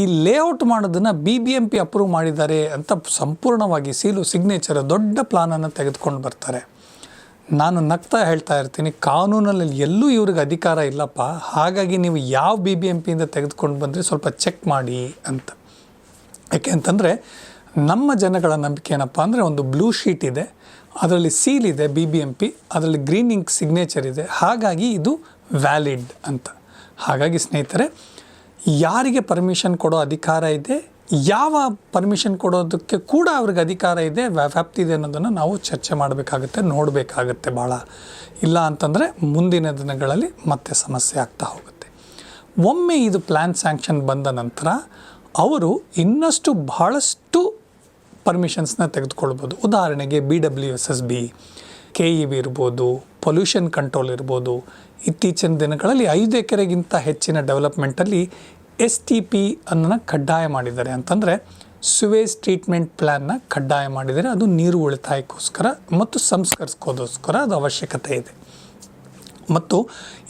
ಈ ಲೇಔಟ್ ಮಾಡೋದನ್ನು B B M P approve ಮಾಡಿದ್ದಾರೆ ಅಂತ ಸಂಪೂರ್ಣವಾಗಿ ಸೀಲು ಸಿಗ್ನೇಚರ್ ದೊಡ್ಡ ಪ್ಲಾನನ್ನು ತೆಗೆದುಕೊಂಡು ಬರ್ತಾರೆ. ನಾನು ನಗ್ತಾ ಹೇಳ್ತಾ ಇರ್ತೀನಿ, ಕಾನೂನಲ್ಲಿ ಎಲ್ಲೂ ಇವ್ರಿಗೆ ಅಧಿಕಾರ ಇಲ್ಲಪ್ಪ. ಹಾಗಾಗಿ ನೀವು ಯಾವ ಬಿ ಬಿ ಎಂ ಪಿಯಿಂದ ತೆಗೆದುಕೊಂಡು ಬಂದರೆ ಸ್ವಲ್ಪ ಚೆಕ್ ಮಾಡಿ ಅಂತ. ಯಾಕೆ ಅಂತಂದರೆ, ನಮ್ಮ ಜನಗಳ ನಂಬಿಕೆ ಏನಪ್ಪ ಅಂದರೆ ಒಂದು ಬ್ಲೂ ಶೀಟ್ ಇದೆ, ಅದರಲ್ಲಿ ಸೀಲ್ ಇದೆ ಬಿ ಬಿ ಎಂ ಪಿ ಅದರಲ್ಲಿ ಗ್ರೀನ್ ಇಂಕ್ ಸಿಗ್ನೇಚರ್ ಇದೆ. ಹಾಗಾಗಿ ಇದು ವ್ಯಾಲಿಡ್ ಅಂತ. ಹಾಗಾಗಿ ಸ್ನೇಹಿತರೆ ಯಾರಿಗೆ ಪರ್ಮಿಷನ್ ಕೊಡೋ ಅಧಿಕಾರ ಇದೆ, ಯಾವ ಪರ್ಮಿಷನ್ ಕೊಡೋದಕ್ಕೆ ಕೂಡ ಅವ್ರಿಗೆ ಅಧಿಕಾರ ಇದೆ, ವ್ಯಾ- ವ್ಯಾಪ್ತಿ ಇದೆ ಅನ್ನೋದನ್ನು ನಾವು ಚರ್ಚೆ ಮಾಡಬೇಕಾಗುತ್ತೆ, ನೋಡಬೇಕಾಗುತ್ತೆ ಭಾಳ ಇಲ್ಲ ಅಂತಂದರೆ ಮುಂದಿನ ದಿನಗಳಲ್ಲಿ ಮತ್ತೆ ಸಮಸ್ಯೆ ಆಗ್ತಾ ಹೋಗುತ್ತೆ. ಒಮ್ಮೆ ಇದು ಪ್ಲ್ಯಾನ್ ಸ್ಯಾಂಕ್ಷನ್ ಬಂದ ನಂತರ ಅವರು ಇನ್ನಷ್ಟು ಬಹಳಷ್ಟು ಪರ್ಮಿಷನ್ಸ್ನ ತೆಗೆದುಕೊಳ್ಬೋದು. ಉದಾಹರಣೆಗೆ B W S S B K E B ಇರ್ಬೋದು ಪೊಲ್ಯೂಷನ್ ಕಂಟ್ರೋಲ್ ಇರ್ಬೋದು. ಇತ್ತೀಚಿನ ದಿನಗಳಲ್ಲಿ ಐದು ಎಕರೆಗಿಂತ ಹೆಚ್ಚಿನ ಡೆವಲಪ್ಮೆಂಟಲ್ಲಿ ಎಸ್ ಟಿ ಪಿ ಅನ್ನು ಕಡ್ಡಾಯ ಮಾಡಿದ್ದಾರೆ ಅಂತಂದರೆ ಸುವೇಸ್ ಟ್ರೀಟ್ಮೆಂಟ್ ಪ್ಲ್ಯಾನ್ನ ಕಡ್ಡಾಯ ಮಾಡಿದರೆ ಅದು ನೀರು ಉಳಿತಾಯಕ್ಕೋಸ್ಕರ ಮತ್ತು ಸಂಸ್ಕರಿಸ್ಕೋದೋಸ್ಕರ ಅದು ಅವಶ್ಯಕತೆ ಇದೆ. ಮತ್ತು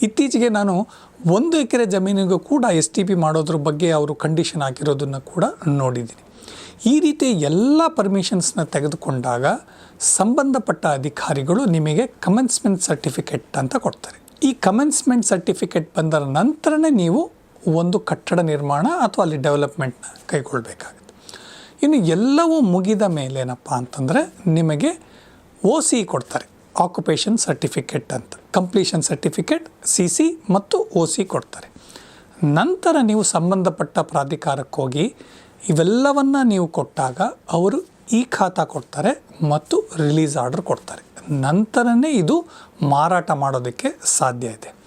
ಇತ್ತೀಚೆಗೆ ನಾನು ಒಂದು ಎಕರೆ ಜಮೀನಿಗೂ ಕೂಡ ಎಸ್ ಟಿ ಪಿ ಮಾಡೋದ್ರ ಬಗ್ಗೆ ಅವರು ಕಂಡೀಷನ್ ಹಾಕಿರೋದನ್ನು ಕೂಡ ನೋಡಿದ್ದೀನಿ. ಈ ರೀತಿ ಎಲ್ಲ ಪರ್ಮಿಷನ್ಸ್ನ ತೆಗೆದುಕೊಂಡಾಗ ಸಂಬಂಧಪಟ್ಟ ಅಧಿಕಾರಿಗಳು ನಿಮಗೆ ಕಮೆನ್ಸ್ಮೆಂಟ್ ಸರ್ಟಿಫಿಕೇಟ್ ಅಂತ ಕೊಡ್ತಾರೆ. ಈ ಕಮೆನ್ಸ್ಮೆಂಟ್ ಸರ್ಟಿಫಿಕೇಟ್ ಬಂದ ನಂತರನೇ ನೀವು ಒಂದು ಕಟ್ಟಡ ನಿರ್ಮಾಣ ಅಥವಾ ಅಲ್ಲಿ ಡೆವಲಪ್ಮೆಂಟ್ನ ಕೈಗೊಳ್ಳಬೇಕಾಗುತ್ತೆ ಇನ್ನು ಎಲ್ಲವೂ ಮುಗಿದ ಮೇಲೆ ಏನಪ್ಪ ಅಂತಂದರೆ ನಿಮಗೆ ಒ ಸಿ ಕೊಡ್ತಾರೆ. ಆಕ್ಯುಪೇಷನ್ ಸರ್ಟಿಫಿಕೇಟ್ ಅಂತ. ಕಂಪ್ಲೀಷನ್ ಸರ್ಟಿಫಿಕೇಟ್ ಸಿ ಸಿ ಮತ್ತು ಒ ಸಿ ಕೊಡ್ತಾರೆ. ನಂತರ ನೀವು ಸಂಬಂಧಪಟ್ಟ ಪ್ರಾಧಿಕಾರಕ್ಕೆ ಹೋಗಿ ಇವೆಲ್ಲವನ್ನು ನೀವು ಕೊಟ್ಟಾಗ ಅವರು ಈ ಖಾತಾ ಕೊಡ್ತಾರೆ ಮತ್ತು ರಿಲೀಸ್ ಆರ್ಡರ್ ಕೊಡ್ತಾರೆ. ನಂತರನೇ ಇದು ಮಾರಾಟ ಮಾಡೋದಕ್ಕೆ ಸಾಧ್ಯ ಇದೆ.